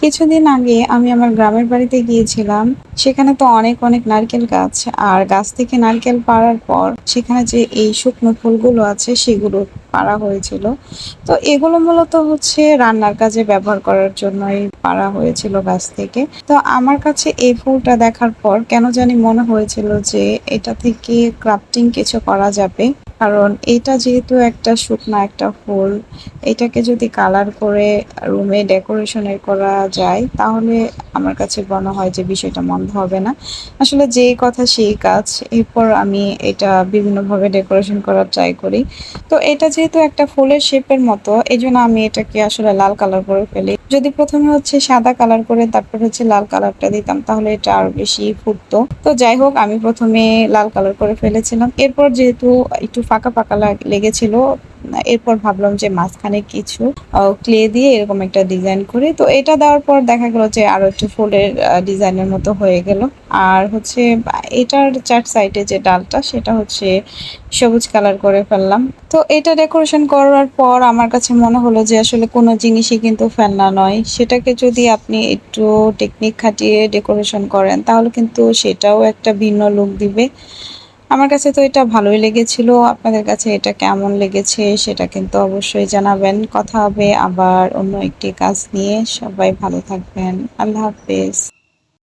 কিছুদিন আগে আমি আমার গ্রামের বাড়িতে গিয়েছিলাম। সেখানে তো অনেক অনেক নারকেল গাছ। আর গাছ থেকে নারকেল পাড়ার পর সেখানে যে এই শুকনো ফুলগুলো আছে, সেগুলো পাড়া হয়েছিল। তো এগুলো মূলত হচ্ছে রান্নার কাজে ব্যবহার করার জন্যই পাড়া হয়েছিল গাছ থেকে। তো আমার কাছে এই ফুলটা দেখার পর কেন জানি মনে হয়েছিল যে এটা থেকে ক্রাফটিং কিছু করা যাবে। কারণ এটা যেহেতু একটা শুকনো একটা ফুল এটাকে যদি কালার করে রুমে ডেকোরেশনের করা যায়, তাহলে আমার কাছে মনে হয় যে বিষয়টা মন্দ হবে না। আসলে যেই কথা সেই কাজ, এরপর আমি এটা বিভিন্নভাবে ডেকোরেশন করার ট্রাই করি। তো এটা যেহেতু একটা ফুলের শেপের মতো এই আমি এটাকে আসলে লাল কালার করে ফেলি। যদি প্রথমে হচ্ছে সাদা কালার করে তারপর হচ্ছে লাল কালারটা দিতাম, তাহলে এটা আরও বেশি ফুটতো। তো যাই হোক, আমি প্রথমে লাল কালার করে ফেলেছিলাম। এরপর যেহেতু একটু ফাঁকা ফাঁকা লাগ- লেগেছিল এরপর ভাবলাম যে মাঝখানে কিছু ক্লে দিয়ে এরকম একটা ডিজাইন করি। তো এটা দেওয়ার পর দেখা গেল যে আরও একটু ফুলের ডিজাইনের মতো হয়ে গেল। আর হচ্ছে, এটার চার সাইডে যে ডালটা, সেটা হচ্ছে সবুজ কালার করে ফেললাম। তো এটা ডেকোরেশন করার পর আমার কাছে মনে হলো যে আসলে কোনো জিনিসই কিন্তু ফেলনা নয়। সেটাকে যদি আপনি একটু টেকনিক খাটিয়ে ডেকোরেশন করেন, তাহলে কিন্তু সেটাও একটা ভিন্ন লুক দিবে। আমার কাছে তো এটা ভালোই লেগেছিল। আপনাদের কাছে এটা কেমন লেগেছে সেটা কিন্তু অবশ্যই জানাবেন। কথা হবে আবার অন্য একটি কাজ নিয়ে। সবাই ভালো থাকবেন। আল্লাহ হাফেজ।